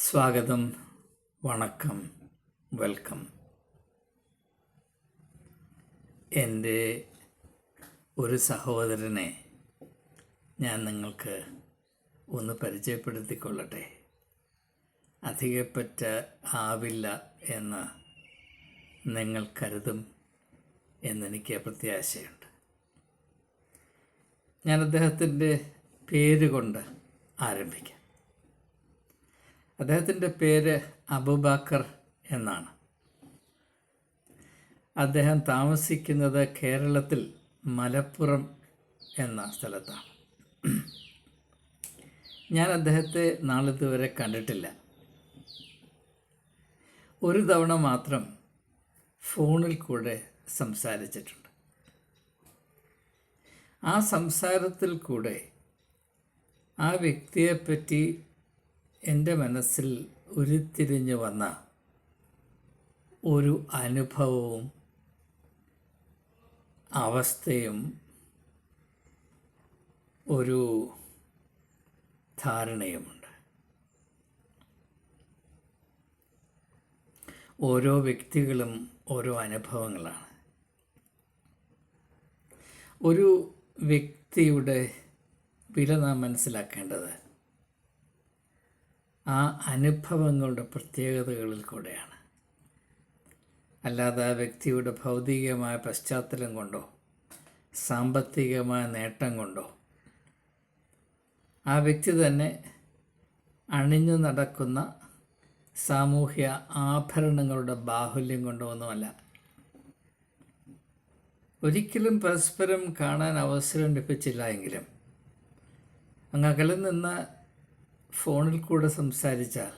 സ്വാഗതം വണക്കം വെൽക്കം. എന്റെ ഒരു സഹോദരനെ ഞാൻ നിങ്ങൾക്ക് ഒന്ന് പരിചയപ്പെടുത്തിക്കൊള്ളട്ടെ. അധികപ്പറ്റ ആവില്ല എന്ന് നിങ്ങൾ കരുതും എന്നെനിക്ക് പ്രത്യാശയുണ്ട്. ഞാൻ അദ്ദേഹത്തിന്റെ പേര് കൊണ്ട് ആരംഭിക്കാം. അദ്ദേഹത്തിന്റെ പേര് അബുബാക്കർ എന്നാണ്. അദ്ദേഹം താമസിക്കുന്നത് കേരളത്തിൽ മലപ്പുറം എന്ന സ്ഥലത്താണ്. ഞാൻ അദ്ദേഹത്തെ നാളിതുവരെ കണ്ടിട്ടില്ല. ഒരു തവണ മാത്രം ഫോണിൽ കൂടെ സംസാരിച്ചിട്ടുണ്ട്. ആ സംസാരത്തിൽ കൂടെ ആ വ്യക്തിയെപ്പറ്റി എന്റെ മനസ്സിൽ ഉരുത്തിരിഞ്ഞു വന്ന ഒരു അനുഭവവും അവസ്ഥയും ഒരു ധാരണയുമുണ്ട്. ഓരോ വ്യക്തികളും ഓരോ അനുഭവങ്ങളാണ്. ഒരു വ്യക്തിയുടെ വില നാം മനസ്സിലാക്കേണ്ടത് ആ അനുഭവങ്ങളുടെ പ്രത്യേകതകളിൽ കൂടെയാണ്. അല്ലാതെ ആ വ്യക്തിയുടെ ഭൗതികമായ പശ്ചാത്തലം കൊണ്ടോ സാമ്പത്തികമായ നേട്ടം കൊണ്ടോ ആ വ്യക്തി തന്നെ അണിഞ്ഞു നടക്കുന്ന സാമൂഹ്യ ആഭരണങ്ങളുടെ ബാഹുല്യം കൊണ്ടോ ഒന്നുമല്ല. ഒരിക്കലും പരസ്പരം കാണാൻ അവസരം ലഭിച്ചില്ല എങ്കിലും അങ്ങകലിൽ നിന്ന് ഫോണിൽ കൂടെ സംസാരിച്ചാൽ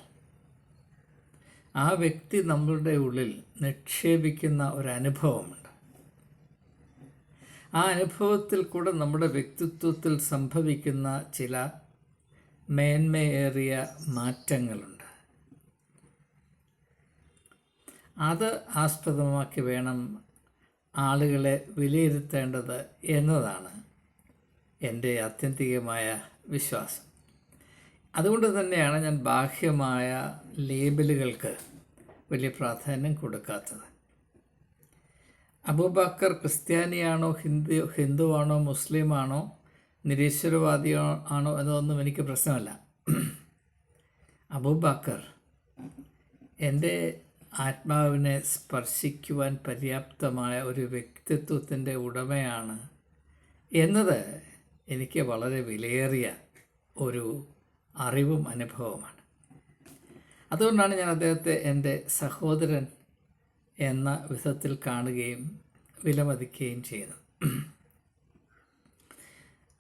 ആ വ്യക്തി നമ്മളുടെ ഉള്ളിൽ നിക്ഷേപിക്കുന്ന ഒരനുഭവമുണ്ട്. ആ അനുഭവത്തിൽ കൂടെ നമ്മുടെ വ്യക്തിത്വത്തിൽ സംഭവിക്കുന്ന ചില മേന്മയേറിയ മാറ്റങ്ങളുണ്ട്. അത് ആസ്പദമാക്കി വേണം ആളുകളെ വിലയിരുത്തേണ്ടത് എന്നതാണ് എന്റെ ആത്യന്തികമായ വിശ്വാസം. അതുകൊണ്ട് തന്നെയാണ് ഞാൻ ബാഹ്യമായ ലേബലുകൾക്ക് വലിയ പ്രാധാന്യം കൊടുക്കാത്തത്. അബൂബക്കർ ക്രിസ്ത്യാനിയാണോ ഹിന്ദു ഹിന്ദുവാണോ മുസ്ലിമാണോ നിരീശ്വരവാദിയോ ആണോ എന്നതൊന്നും എനിക്ക് പ്രശ്നമല്ല. അബൂബക്കർ എന്റെ ആത്മാവിനെ സ്പർശിക്കുവാൻ പര്യാപ്തമായ ഒരു വ്യക്തിത്വത്തിന്റെ ഉടമയാണ് എന്നത് എനിക്ക് വളരെ വിലയേറിയ ഒരു അറിവും അനുഭവവുമാണ്. അതുകൊണ്ടാണ് ഞാൻ അദ്ദേഹത്തെ എന്റെ സഹോദരൻ എന്ന വിധത്തിൽ കാണുകയും വിലമതിക്കുകയും ചെയ്യുന്നത്.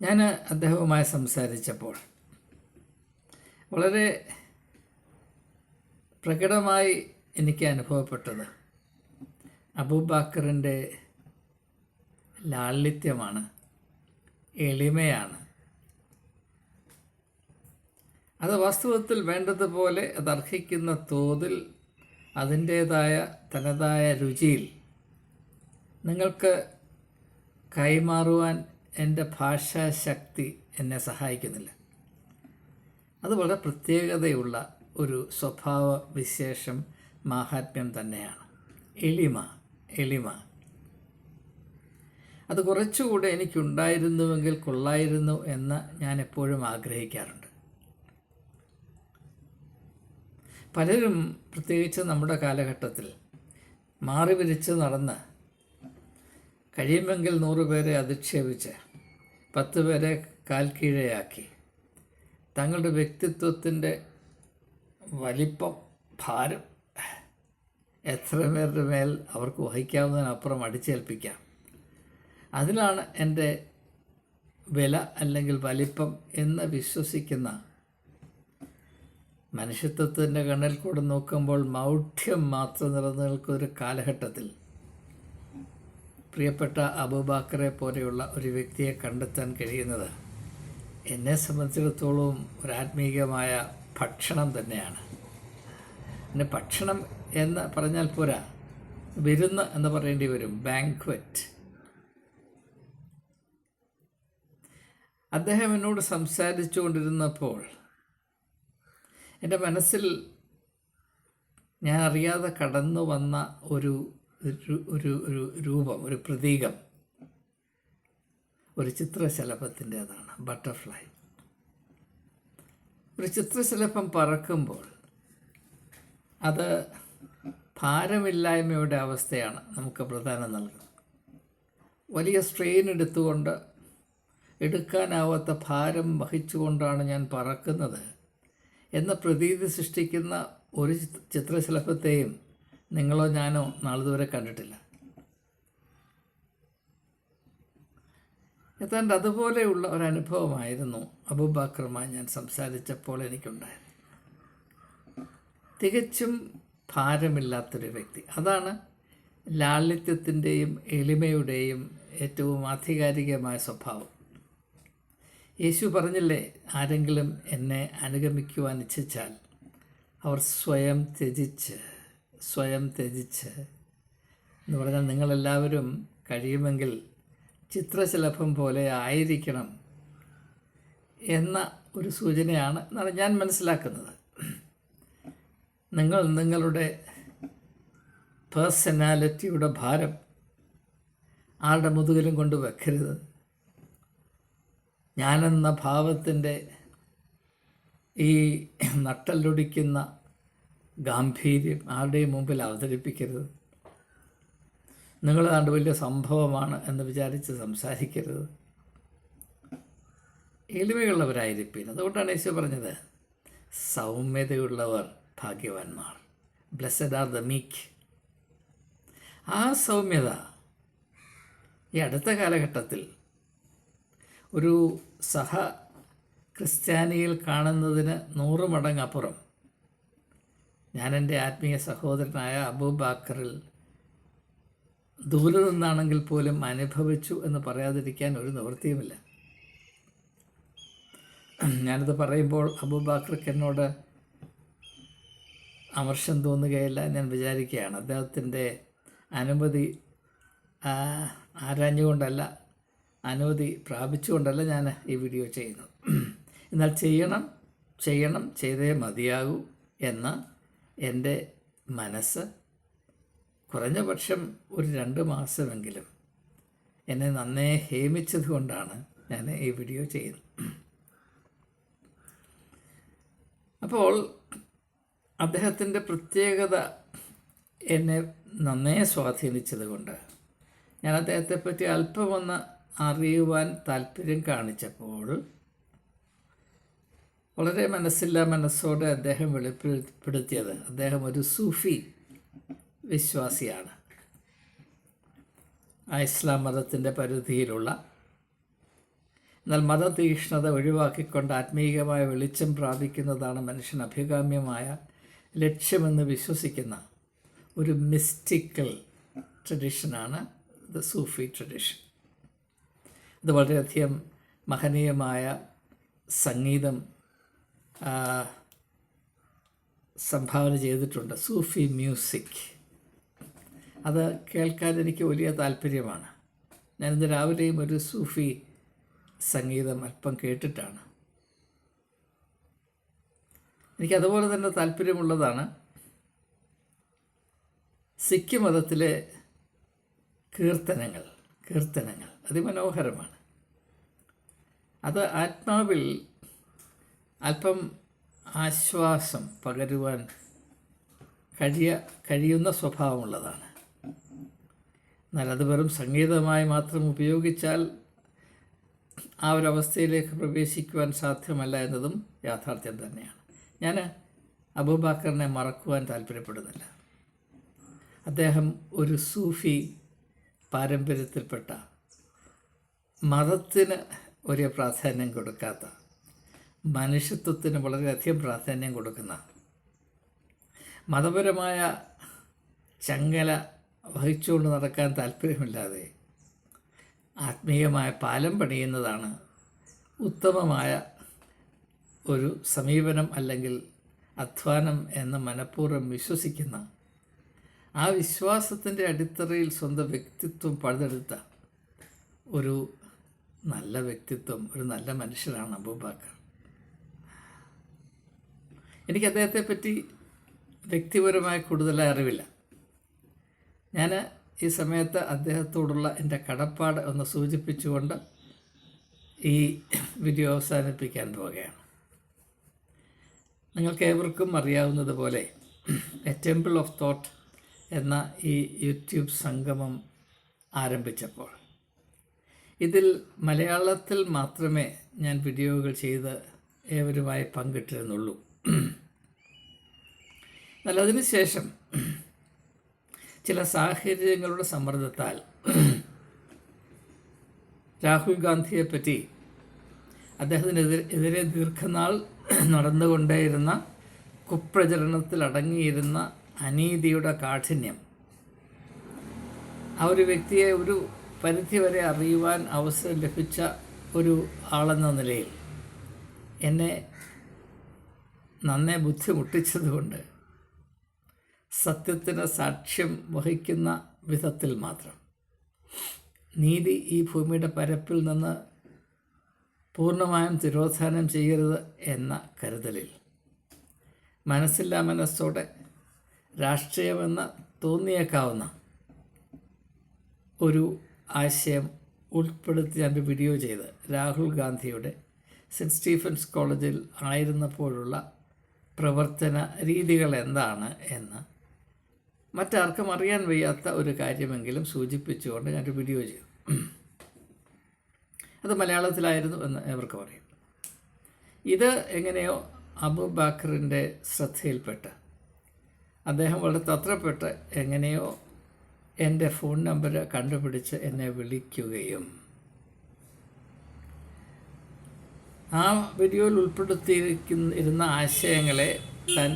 ഞാൻ അദ്ദേഹവുമായി സംസാരിച്ചപ്പോൾ വളരെ പ്രകടമായി എനിക്ക് അനുഭവപ്പെട്ടത് അബൂബാക്കറിന്റെ ലാളിത്യമാണ് എളിമയാണ് അത് വാസ്തവത്തിൽ വേണ്ടതുപോലെ അത് അർഹിക്കുന്ന തോതിൽ അതിന്റേതായ തനതായ രുചിയിൽ നിങ്ങൾക്ക് കൈമാറുവാൻ എന്റെ ഭാഷാശക്തി എന്നെ സഹായിക്കുന്നില്ല. അത് വളരെ പ്രത്യേകതയുള്ള ഒരു സ്വഭാവ വിശേഷം മാഹാത്മ്യം തന്നെയാണ്. എളിമ എളിമ. അത് കുറച്ചുകൂടെ എനിക്കുണ്ടായിരുന്നുവെങ്കിൽ കൊള്ളായിരുന്നു എന്ന് ഞാൻ എപ്പോഴും ആഗ്രഹിക്കാറുണ്ട്. പലരും പ്രത്യേകിച്ച് നമ്മുടെ കാലഘട്ടത്തിൽ മാറി വിരിച്ച് നടന്ന് കഴിയുമെങ്കിൽ നൂറ് പേരെ അധിക്ഷേപിച്ച് പത്ത് പേരെ കാൽക്കീഴയാക്കി. തങ്ങളുടെ വ്യക്തിത്വത്തിന്റെ വലിപ്പം ഭാരം എത്ര പേരുടെ മേൽ അവർക്ക് വഹിക്കാവുന്നതിനപ്പുറം അടിച്ചേൽപ്പിക്കാം. അതിലാണ് എന്റെ വില അല്ലെങ്കിൽ വലിപ്പം എന്ന് വിശ്വസിക്കുന്ന മനുഷ്യത്വത്തിന്റെ കണ്ണിൽ കൂടെ നോക്കുമ്പോൾ മൗഢ്യം മാത്രം നിറഞ്ഞു ഒരു കാലഘട്ടത്തിൽ പ്രിയപ്പെട്ട അബൂബാക്കറെ പോലെയുള്ള ഒരു വ്യക്തിയെ കണ്ടെത്താൻ കഴിയുന്നത് എന്നെ സംബന്ധിച്ചിടത്തോളം ഒരാത്മീകമായ ഭക്ഷണം തന്നെയാണ്. പിന്നെ ഭക്ഷണം എന്ന് പറഞ്ഞാൽ പോരാ വിരുന്ന് എന്ന് പറയേണ്ടി വരും ബാങ്ക്വറ്റ് അദ്ദേഹം എന്നോട് സംസാരിച്ചു കൊണ്ടിരുന്നപ്പോൾ എന്റെ മനസ്സിൽ ഞാൻ അറിയാതെ കടന്നു വന്ന ഒരു ഒരു- ഒരു രൂപം ഒരു പ്രതീകം ഒരു ചിത്രശലഭത്തിന്റേതാണ് ബട്ടർഫ്ലൈ. ഒരു ചിത്രശലഭം പറക്കുമ്പോൾ അത് ഭാരമില്ലായ്മയുടെ അവസ്ഥയാണ് നമുക്ക് പ്രധാനം നൽകുന്നത്. വലിയ സ്ട്രെയിൻ എടുത്തുകൊണ്ട് എടുക്കാനാവാത്ത ഭാരം വഹിച്ചുകൊണ്ടാണ് ഞാൻ പറക്കുന്നത്. എന്ന പ്രതീതി സൃഷ്ടിക്കുന്ന ഒരു ചിത്രശലഭത്തെയും നിങ്ങളോ ഞാനോ നാളിതുവരെ കണ്ടിട്ടില്ല. ഏതാണ്ട് അതുപോലെയുള്ള ഒരനുഭവമായിരുന്നു അബൂബാക്കറുമായി ഞാൻ സംസാരിച്ചപ്പോൾ എനിക്കുണ്ടായത്. തികച്ചും ഭാരമില്ലാത്തൊരു വ്യക്തി. അതാണ് ലാളിത്യത്തിന്റെയും എളിമയുടെയും ഏറ്റവും ആധികാരികമായ സ്വഭാവം. യേശു പറഞ്ഞില്ലേ ആരെങ്കിലും എന്നെ അനുഗമിക്കുവാൻ ഇച്ഛിച്ചാൽ അവർ സ്വയം ത്യജിച്ച് സ്വയം ത്യജിച്ച് എന്ന് പറഞ്ഞാൽ നിങ്ങളെല്ലാവരും കഴിയുമെങ്കിൽ ചിത്രശലഭം പോലെ ആയിരിക്കണം എന്ന ഒരു സൂചനയാണ് എന്നാണ് ഞാൻ മനസ്സിലാക്കുന്നത്. നിങ്ങൾ നിങ്ങളുടെ പേഴ്സണാലിറ്റിയുടെ ഭാരം ആരുടെ മുതുകിലും കൊണ്ട് വെക്കരുത്. ഞാനെന്ന ഭാവത്തിന്റെ ഈ നട്ടല്ലൊടിക്കുന്ന ഗാംഭീര്യം ആരുടെയും മുമ്പിൽ അവതരിപ്പിക്കരുത്? നിങ്ങൾ കണ്ട് വലിയ സംഭവമാണ് എന്ന് വിചാരിച്ച് സംസാരിക്കരുത്. എളിമയുള്ളവരായിരിക്കും അതുകൊണ്ടാണ് യേശു പറഞ്ഞത് സൗമ്യതയുള്ളവർ ഭാഗ്യവാന്മാർ. ബ്ലസ്സഡ് ആർ ദ മീക്ക് ആ സൗമ്യത ഈ അടുത്ത കാലഘട്ടത്തിൽ ഒരു സഹ ക്രിസ്ത്യാനിയിൽ കാണുന്നതിന് നൂറ് മടങ്ങപ്പുറം. ഞാൻ എന്റെ ആത്മീയ സഹോദരനായ അബൂബാക്കറിൽ ദൂരെ നിന്നാണെങ്കിൽ പോലും അനുഭവിച്ചു എന്ന് പറയാതിരിക്കാൻ ഒരു നിവൃത്തിയുമില്ല. ഞാനിത് പറയുമ്പോൾ അബൂബാക്കർക്ക് എന്നോട് അമർഷം തോന്നുകയില്ല ഞാൻ വിചാരിക്കുകയാണ്. അദ്ദേഹത്തിന്റെ അനുമതി ആരാഞ്ഞുകൊണ്ടല്ല അനുമതി പ്രാപിച്ചുകൊണ്ടല്ല ഞാൻ ഈ വീഡിയോ ചെയ്യുന്നത്. എന്നാൽ ചെയ്യണം ചെയ്യണം ചെയ്തേ മതിയാകൂ എന്ന എന്റെ മനസ്സ് കുറഞ്ഞ പക്ഷം ഒരു രണ്ട് മാസമെങ്കിലും എന്നെ നന്നേ ഹേമിച്ചത് കൊണ്ടാണ് ഞാൻ ഈ വീഡിയോ ചെയ്യുന്നത്. അപ്പോൾ അദ്ദേഹത്തിന്റെ പ്രത്യേകത എന്നെ നന്നേ സ്വാധീനിച്ചത് കൊണ്ട് ഞാൻ അദ്ദേഹത്തെപ്പറ്റി അല്പമൊന്ന് അറിയുവാൻ താല്പര്യം കാണിച്ചപ്പോൾ വളരെ മനസ്സില്ലാ മനസ്സോടെ അദ്ദേഹം വെളിപ്പെടുത്തിയത്. അദ്ദേഹം ഒരു സൂഫി വിശ്വാസിയാണ്. ആ ഇസ്ലാം മതത്തിന്റെ പരിധിയിലുള്ള എന്നാൽ മതതീക്ഷ്ണത ഒഴിവാക്കിക്കൊണ്ട് ആത്മീയമായ വെളിച്ചം പ്രാപിക്കുന്നതാണ് മനുഷ്യൻ അഭികാമ്യമായ ലക്ഷ്യമെന്ന് വിശ്വസിക്കുന്ന ഒരു മിസ്റ്റിക്കൽ ട്രഡീഷനാണ് ദ സൂഫി ട്രഡീഷൻ ഇത് വളരെയധികം മഹനീയമായ സംഗീതം സംഭാവന ചെയ്തിട്ടുണ്ട്. സൂഫി മ്യൂസിക്. അത് കേൾക്കാൻ എനിക്ക് വലിയ താല്പര്യമാണ്. ഞാനിന്ന് രാവിലെയും ഒരു സൂഫി സംഗീതം അല്പം കേട്ടിട്ടാണ്. എനിക്ക് അതുപോലെ തന്നെ താല്പര്യമുള്ളതാണ് സിഖ് മതത്തിലെ കീർത്തനങ്ങൾ. കീർത്തനങ്ങൾ. അതിമനോഹരമാണ്. അത് ആത്മാവിൽ അല്പം ആശ്വാസം പകരുവാൻ കഴിയ കഴിയുന്ന സ്വഭാവമുള്ളതാണ്. എന്നാൽ അത് വെറും സംഗീതമായി മാത്രം ഉപയോഗിച്ചാൽ ആ ഒരവസ്ഥയിലേക്ക് പ്രവേശിക്കുവാൻ സാധ്യമല്ല എന്നതും യാഥാർത്ഥ്യം തന്നെയാണ്. ഞാൻ അബൂബാക്കറിനെ മറക്കുവാൻ താല്പര്യപ്പെടുന്നില്ല അദ്ദേഹം ഒരു സൂഫി പാരമ്പര്യത്തിൽപ്പെട്ട മതത്തിന് ഒരു പ്രാധാന്യം കൊടുക്കാത്ത മനുഷ്യത്വത്തിന് വളരെയധികം പ്രാധാന്യം കൊടുക്കുന്ന മതപരമായ ചങ്ങല വഹിച്ചുകൊണ്ട് നടക്കാൻ താല്പര്യമില്ലാതെ ആത്മീയമായ പാലം പണിയുന്നതാണ് ഉത്തമമായ ഒരു സമീപനം അല്ലെങ്കിൽ അധ്വാനം എന്ന് മനഃപൂർവം വിശ്വസിക്കുന്ന ആ വിശ്വാസത്തിന്റെ അടിത്തറയിൽ സ്വന്തം വ്യക്തിത്വം പഴുതെടുത്ത ഒരു നല്ല വ്യക്തിത്വം ഒരു നല്ല മനുഷ്യനാണ് അബൂബാക്കർ. എനിക്ക് അദ്ദേഹത്തെ പറ്റി വ്യക്തിപരമായി കൂടുതൽ അറിവില്ല. ഞാൻ ഈ സമയത്ത് അദ്ദേഹത്തോടുള്ള എന്റെ കടപ്പാട് ഒന്ന് സൂചിപ്പിച്ചുകൊണ്ട് ഈ വീഡിയോ അവസാനിപ്പിക്കാൻ പോവുകയാണ്. നിങ്ങൾക്ക് ഏവർക്കും അറിയാവുന്നതുപോലെ എ ടെമ്പിൾ ഓഫ് തോട്ട് എന്ന ഈ യൂട്യൂബ് സംഗമം ആരംഭിച്ചപ്പോൾ. ഇതിൽ മലയാളത്തിൽ മാത്രമേ ഞാൻ വീഡിയോകൾ ചെയ്ത് ഏവരുമായി പങ്കിട്ടിരുന്നുള്ളൂ. എന്നാൽ അതിനുശേഷം ചില സാഹചര്യങ്ങളുടെ സമ്മർദ്ദത്താൽ രാഹുൽ ഗാന്ധിയെപ്പറ്റി അദ്ദേഹത്തിനെതിരെ എതിരെ ദീർഘനാൾ നടന്നുകൊണ്ടേയിരുന്ന കുപ്രചരണത്തിൽ അടങ്ങിയിരുന്ന അനീതിയുടെ കാഠിന്യം. ആ ഒരു വ്യക്തിയെ ഒരു പരിധിവരെ അറിയുവാൻ അവസരം ലഭിച്ച ഒരു ആളെന്ന നിലയിൽ എന്നെ നന്നെ ബുദ്ധിമുട്ടിച്ചതുകൊണ്ട് സത്യത്തിന് സാക്ഷ്യം വഹിക്കുന്ന വിധത്തിൽ മാത്രം. നീതി ഈ ഭൂമിയുടെ പരപ്പിൽ നിന്ന് പൂർണമായും തിരോധാനം ചെയ്യരുത് എന്ന കരുതലിൽ. മനസ്സില്ലാ മനസ്സോടെ രാഷ്ട്രീയമെന്ന് തോന്നിയേക്കാവുന്ന ഒരു ആശയം ഉൾപ്പെടുത്തി ഞാൻ വീഡിയോ ചെയ്ത്. രാഹുൽ ഗാന്ധിയുടെ സെന്റ് സ്റ്റീഫൻസ് കോളേജിൽ ആയിരുന്നപ്പോഴുള്ള പ്രവർത്തന രീതികൾ എന്താണ് എന്ന് മറ്റാർക്കും അറിയാൻ വയ്യാത്ത ഒരു കാര്യമെങ്കിലും സൂചിപ്പിച്ചുകൊണ്ട് ഞാനൊരു വീഡിയോ ചെയ്തു. അത് മലയാളത്തിലായിരുന്നു എന്ന് അവർക്ക് പറയും ഇത് എങ്ങനെയോ അബു ബാക്കറിന്റെ ശ്രദ്ധയിൽപ്പെട്ട് അദ്ദേഹം വളരെ തത്രപ്പെട്ട് എങ്ങനെയോ എന്റെ ഫോൺ നമ്പർ കണ്ടുപിടിച്ച് എന്നെ വിളിക്കുകയും ആ വീഡിയോയിൽ ഉൾപ്പെടുത്തിയിരിക്കുന്ന ഇരുന്ന ആശയങ്ങളെ താൻ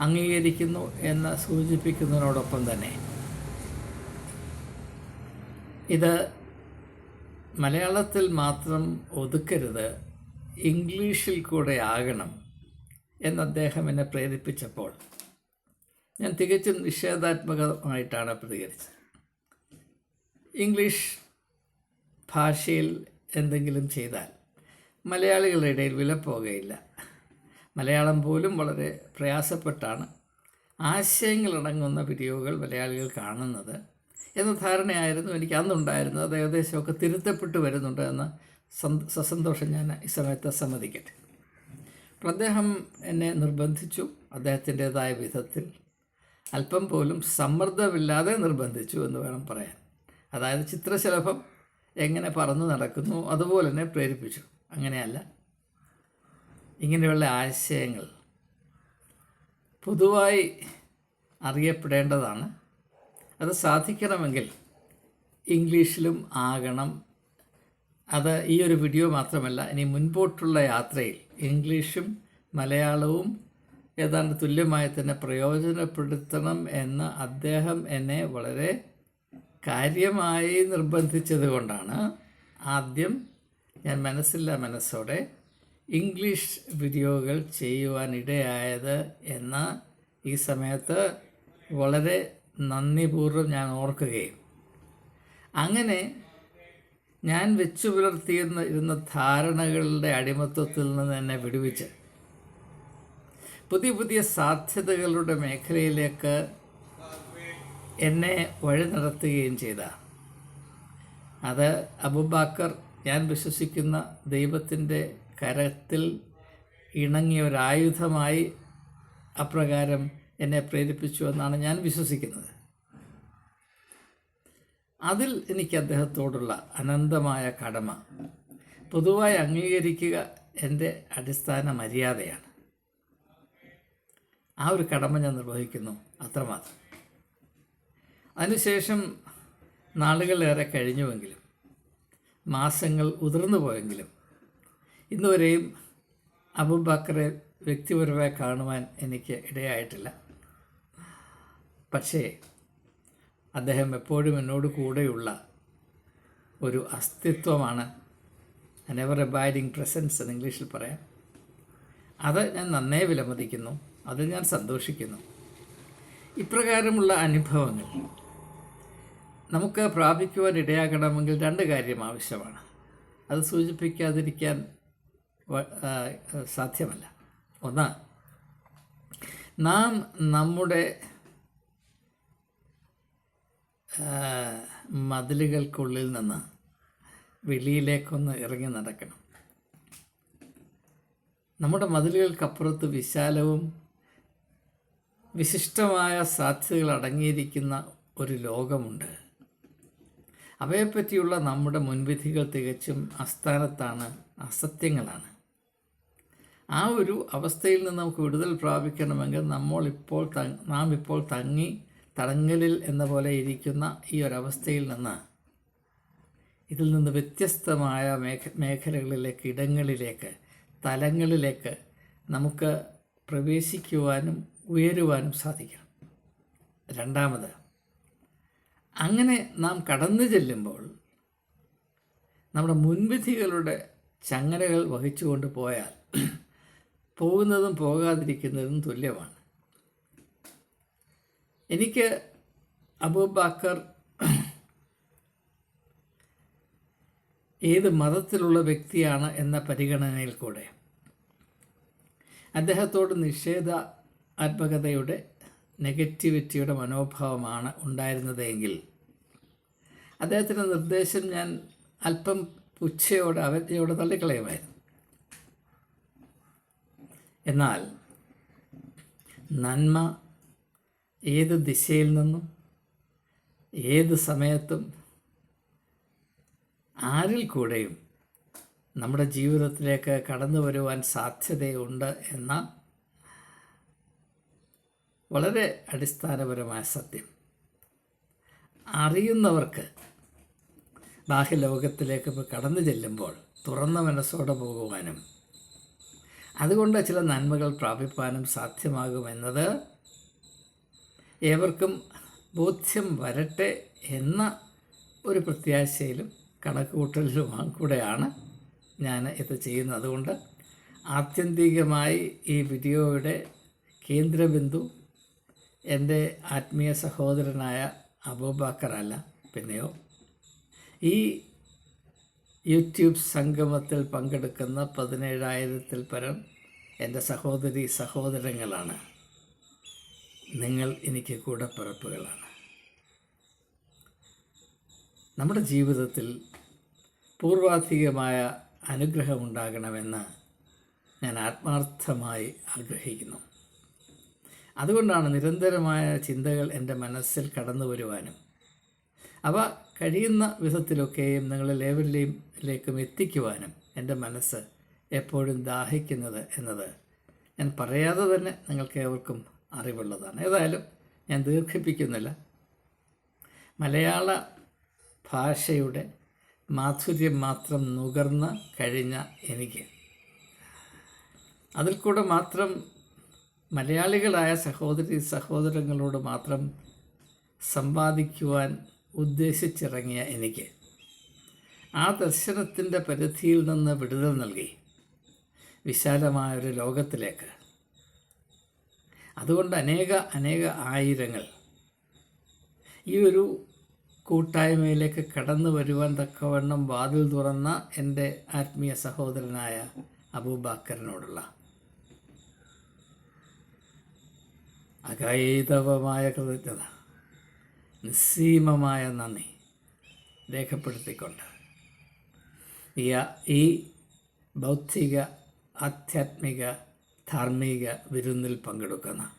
അംഗീകരിക്കുന്നു എന്ന് സൂചിപ്പിക്കുന്നതിനോടൊപ്പം തന്നെ. ഇത് മലയാളത്തിൽ മാത്രം ഒതുക്കരുത് ഇംഗ്ലീഷിൽ കൂടെ ആകണം എന്ന് അദ്ദേഹം എന്നെ പ്രേരിപ്പിച്ചപ്പോൾ ഞാൻ തികച്ചും നിഷേധാത്മകമായിട്ടാണ് പ്രതികരിച്ചത്. ഇംഗ്ലീഷ് ഭാഷയിൽ എന്തെങ്കിലും ചെയ്താൽ മലയാളികളുടെ ഇടയിൽ വില പോകയില്ല. മലയാളം പോലും വളരെ പ്രയാസപ്പെട്ടാണ് ആശയങ്ങളടങ്ങുന്ന വീഡിയോകൾ മലയാളികൾ കാണുന്നത് എന്ന ധാരണയായിരുന്നു എനിക്ക് അന്നുണ്ടായിരുന്നത്. അത് ഏകദേശമൊക്കെ തിരുത്തപ്പെട്ട് വരുന്നുണ്ട് എന്ന സന്ത- സസന്തോഷം ഞാൻ ഈ സമയത്ത് സമ്മതിക്കട്ടെ. അപ്പോൾ അദ്ദേഹം എന്നെ നിർബന്ധിച്ചു. അദ്ദേഹത്തിന്റെതായ വിധത്തിൽ അല്പം പോലും സമ്മർദ്ദമില്ലാതെ നിർബന്ധിച്ചു എന്ന് വേണം പറയാൻ. അതായത് ചിത്രശലഭം എങ്ങനെ പറന്നു നടക്കുന്നു അതുപോലെ തന്നെ പ്രേരിപ്പിച്ചു. അങ്ങനെയല്ല. ഇങ്ങനെയുള്ള ആശയങ്ങൾ പൊതുവായി അറിയപ്പെടേണ്ടതാണ്. അത് സാധിക്കണമെങ്കിൽ ഇംഗ്ലീഷിലും ആകണം. അത് ഈ ഒരു വീഡിയോ മാത്രമല്ല ഇനി മുൻപോട്ടുള്ള യാത്രയിൽ ഇംഗ്ലീഷും മലയാളവും ഏതാണ്ട് തുല്യമായി തന്നെ പ്രയോജനപ്പെടുത്തണം എന്ന് അദ്ദേഹം എന്നെ വളരെ കാര്യമായി നിർബന്ധിച്ചത് കൊണ്ടാണ്. ആദ്യം ഞാൻ മനസ്സില്ല മനസ്സോടെ ഇംഗ്ലീഷ് വീഡിയോകൾ ചെയ്യുവാനിടയായത് എന്ന ഈ സമയത്ത് വളരെ നന്ദിപൂർവം ഞാൻ ഓർക്കുകയും. അങ്ങനെ ഞാൻ വെച്ചു പുലർത്തിയിരുന്ന ഇരുന്ന ധാരണകളുടെ അടിമത്വത്തിൽ നിന്ന് എന്നെ വിടുവിച്ച് പുതിയ പുതിയ സാധ്യതകളുടെ മേഖലയിലേക്ക് എന്നെ വഴി നടത്തുകയും ചെയ്ത. അത് അബുബാക്കർ ഞാൻ വിശ്വസിക്കുന്ന ദൈവത്തിന്റെ കരത്തിൽ ഇണങ്ങിയ ഒരായുധമായി അപ്രകാരം എന്നെ പ്രേരിപ്പിച്ചു എന്നാണ് ഞാൻ വിശ്വസിക്കുന്നത്. അതിൽ എനിക്ക് അദ്ദേഹത്തോടുള്ള അനന്തമായ കടമ. പൊതുവായി അംഗീകരിക്കുക എന്റെ അടിസ്ഥാന മര്യാദയാണ്. ആ ഒരു കടമ ഞാൻ നിർവഹിക്കുന്നു. അത്രമാത്രം. അതിനുശേഷം നാളുകളേറെ കഴിഞ്ഞുവെങ്കിലും മാസങ്ങൾ ഉതിർന്നു പോയെങ്കിലും ഇന്നുവരെയും അബുബക്കറെ വ്യക്തിപരമായി കാണുവാൻ എനിക്ക് ഇടയായിട്ടില്ല. പക്ഷേ അദ്ദേഹം എപ്പോഴും എന്നോട് കൂടെയുള്ള ഒരു അസ്തിത്വമാണ്. നെവർ അബൈഡിങ് പ്രസൻസ് എന്ന് ഇംഗ്ലീഷിൽ പറയാം. അത് ഞാൻ നന്നേ വിലമതിക്കുന്നു. അതിൽ ഞാൻ സന്തോഷിക്കുന്നു. ഇപ്രകാരമുള്ള അനുഭവങ്ങൾ നമുക്ക് പ്രാപിക്കുവാൻ ഇടയാകണമെങ്കിൽ രണ്ട് കാര്യം ആവശ്യമാണ്. അത് സൂചിപ്പിക്കാതിരിക്കാൻ സാധ്യമല്ല. ഒന്ന് നാം നമ്മുടെ മതിലുകൾക്കുള്ളിൽ നിന്ന് വെളിയിലേക്കൊന്ന് ഇറങ്ങി നടക്കണം. നമ്മുടെ മതിലുകൾക്കപ്പുറത്ത് വിശാലവും വിശിഷ്ടമായ സാധ്യതകൾ അടങ്ങിയിരിക്കുന്ന ഒരു ലോകമുണ്ട്. അവയെപ്പറ്റിയുള്ള നമ്മുടെ മുൻവിധികൾ തികച്ചും അസ്ഥാനത്താണ് അസത്യങ്ങളാണ്. ആ ഒരു അവസ്ഥയിൽ നിന്ന് നമുക്ക് വിടുതൽ പ്രാപിക്കണമെങ്കിൽ നമ്മൾ ഇപ്പോൾ നാം ഇപ്പോൾ തങ്ങി തടങ്കലിൽ എന്ന പോലെ ഇരിക്കുന്ന ഈ ഒരവസ്ഥയിൽ നിന്ന് ഇതിൽ നിന്ന് വ്യത്യസ്തമായ മേഖ മേഖലകളിലേക്ക് ഇടങ്ങളിലേക്ക് തലങ്ങളിലേക്ക് നമുക്ക് പ്രവേശിക്കുവാനും ഉയരുവാനും സാധിക്കണം. രണ്ടാമത് അങ്ങനെ നാം കടന്നു ചെല്ലുമ്പോൾ നമ്മുടെ മുൻവിധികളുടെ ചങ്ങലകൾ വഹിച്ചുകൊണ്ട് പോയാൽ പോകുന്നതും പോകാതിരിക്കുന്നതും തുല്യമാണ്. എനിക്ക് അബൂബാക്കർ ഏത് മതത്തിലുള്ള വ്യക്തിയാണ് എന്ന പരിഗണനയിൽ കൂടെ അദ്ദേഹത്തോട് നിഷേധാത്മകതയുടെ നെഗറ്റിവിറ്റിയുടെ മനോഭാവമാണ് ഉണ്ടായിരുന്നതെങ്കിൽ അദ്ദേഹത്തിന്റെ നിർദ്ദേശം ഞാൻ അല്പം പുച്ഛയോടെ അവജ്ഞയോടെ തള്ളിക്കളയുമായിരുന്നു. എന്നാൽ നന്മ ഏത് ദിശയിൽ നിന്നും ഏത് സമയത്തും ആരിൽ കൂടെയും നമ്മുടെ ജീവിതത്തിലേക്ക് കടന്നു വരുവാൻ സാധ്യതയുണ്ട് എന്ന വളരെ അടിസ്ഥാനപരമായ സത്യം. അറിയുന്നവർക്ക് ബാഹ്യലോകത്തിലേക്ക് ഇപ്പോൾ കടന്നു ചെല്ലുമ്പോൾ തുറന്ന മനസ്സോടെ പോകുവാനും അതുകൊണ്ട് ചില നന്മകൾ പ്രാപിപ്പാനും സാധ്യമാകുമെന്നത് ഏവർക്കും ബോധ്യം വരട്ടെ എന്ന ഒരു പ്രത്യാശയിലും കണക്കുകൂട്ടലിലും കൂടെയാണ് ഞാൻ ഇത് ചെയ്യുന്നത്. അതുകൊണ്ട് ആത്യന്തികമായി ഈ വീഡിയോയുടെ കേന്ദ്രബിന്ദു എന്റെ ആത്മീയ സഹോദരനായ അബൂബാക്കറല്ല പിന്നെയോ? ഈ യൂട്യൂബ് സംഗമത്തിൽ പങ്കെടുക്കുന്ന പതിനേഴായിരത്തിൽ പരം എന്റെ സഹോദരി സഹോദരങ്ങളാണ്. നിങ്ങൾ എനിക്ക് കൂടപ്പിറപ്പുകളാണ് നമ്മുടെ ജീവിതത്തിൽ പൂർവാധികമായ അനുഗ്രഹമുണ്ടാകണമെന്ന് ഞാൻ ആത്മാർത്ഥമായി ആഗ്രഹിക്കുന്നു. അതുകൊണ്ടാണ് നിരന്തരമായ ചിന്തകൾ എന്റെ മനസ്സിൽ കടന്നു വരുവാനും. അവ കഴിയുന്ന വിധത്തിലൊക്കെയും നിങ്ങളെല്ലാവരിലെയും ലേക്കും എത്തിക്കുവാനും എന്റെ മനസ്സ് എപ്പോഴും ദാഹിക്കുന്നത് എന്നത് ഞാൻ പറയാതെ തന്നെ നിങ്ങൾക്ക് ഏവർക്കും അറിവുള്ളതാണ്. ഏതായാലും ഞാൻ ദീർഘിപ്പിക്കുന്നില്ല. മലയാള ഭാഷയുടെ മാധുര്യം മാത്രം നുകർന്ന് കഴിഞ്ഞ എനിക്ക്. അതിൽ കൂടെ മാത്രം മലയാളികളായ സഹോദരി സഹോദരങ്ങളോട് മാത്രം സമ്പാദിക്കുവാൻ ഉദ്ദേശിച്ചിറങ്ങിയ എനിക്ക് ആ ദർശനത്തിന്റെ പരിധിയിൽ നിന്ന് വിടുതൽ നൽകി വിശാലമായൊരു ലോകത്തിലേക്ക്. അതുകൊണ്ട് അനേക അനേക ആയിരങ്ങൾ ഈ ഒരു കൂട്ടായ്മയിലേക്ക് കടന്നു വരുവാൻ തക്കവണ്ണം വാതിൽ തുറന്ന എന്റെ ആത്മീയ സഹോദരനായ അബൂബാക്കറിനോടുള്ള അകൈതവമായ കൃതജ്ഞത നിസ്സീമമായ നന്ദി രേഖപ്പെടുത്തിക്കൊണ്ട്. ഈ ബൗദ്ധിക ആധ്യാത്മിക ധാർമ്മിക വിരുന്നിൽ പങ്കെടുക്കുന്ന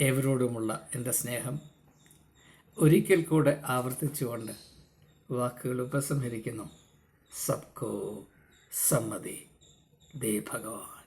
ഏവരോടുമുള്ള എന്റെ സ്നേഹം ഒരിക്കൽ കൂടെ ആവർത്തിച്ചുകൊണ്ട് വാക്കുകൾ ഉപസംഹരിക്കുന്നു. സബ്കോ സമ്മതി. ദേ ഭഗവാൻ.